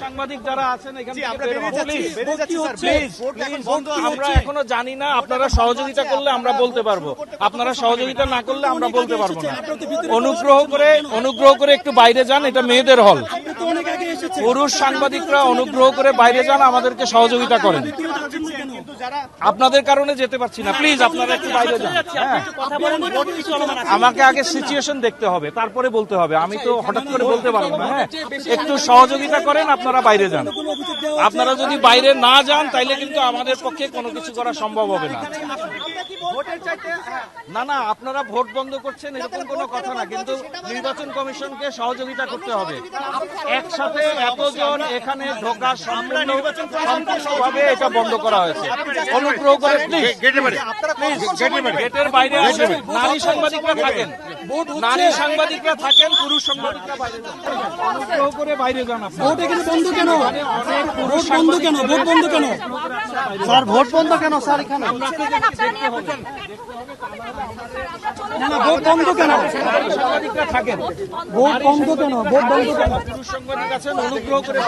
সাংবাদিক যারা আছেন এখান আমরা জানি না আপনারা সহযোগিতা করলে আমরা বলতে পারব। আপনারা সহযোগিতা না করলে আমরা বলতে পারব না। অনুগ্রহ করে অনুগ্রহ করে একটু বাইরে যান এটা মেয়েদের হল তো অনেক আগে এসেছে পুরুষ সাংবাদিকরা অনুগ্রহ করে বাইরে যান, আমাদেরকে সহযোগিতা করেন। আপনাদের কারণে যেতে পারছি না। প্লিজ, আপনারা একটু বাইরে যান। হ্যাঁ। আমাকে আগে সিচুয়েশন দেখতে হবে, তারপরে বলতে হবে। আমি তো হঠাৎ করে বলতে পারব না হ্যাঁ। একটু সহযোগিতা করেন, আপনারা বাইরে যান। আপনারা যদি বাইরে না যান, তাইলে কিন্তু আমাদের পক্ষে কোনো কিছু করা সম্ভব হবে না। না না আপনারা ভোট বন্ধ করছেন এরকম কোনো কথা না কিন্তু নির্বাচন কমিশনকে সহযোগিতা করতে হবে। একসাথে এতজন এখানে ঢোকা সম্পূর্ণ সম্পূর্ণভাবে এটা বন্ধ করা হয়েছে। অনুগ্রহ করে প্লিজ গেটের বাইরে। আসেন। নারী সাংবাদিকরা থাকেন। নারী সাংবাদিকরা থাকেন পুরুষ সাংবাদিকরা বাইরে যান। অনুগ্রহ করে বাইরে যান ভোট এখানে বন্ধ কেন? ভোট বন্ধ কেন? ভোট বন্ধ কেন? স্যার ভোট বন্ধ কেন? স্যার এখানে। না না ভোট বন্ধ কেন? সাংবাদিকরা থাকেন। ভোট বন্ধ কেন? ভোট বন্ধ কেন? পুরুষ সাংবাদিক আছেন অনুগ্রহ করে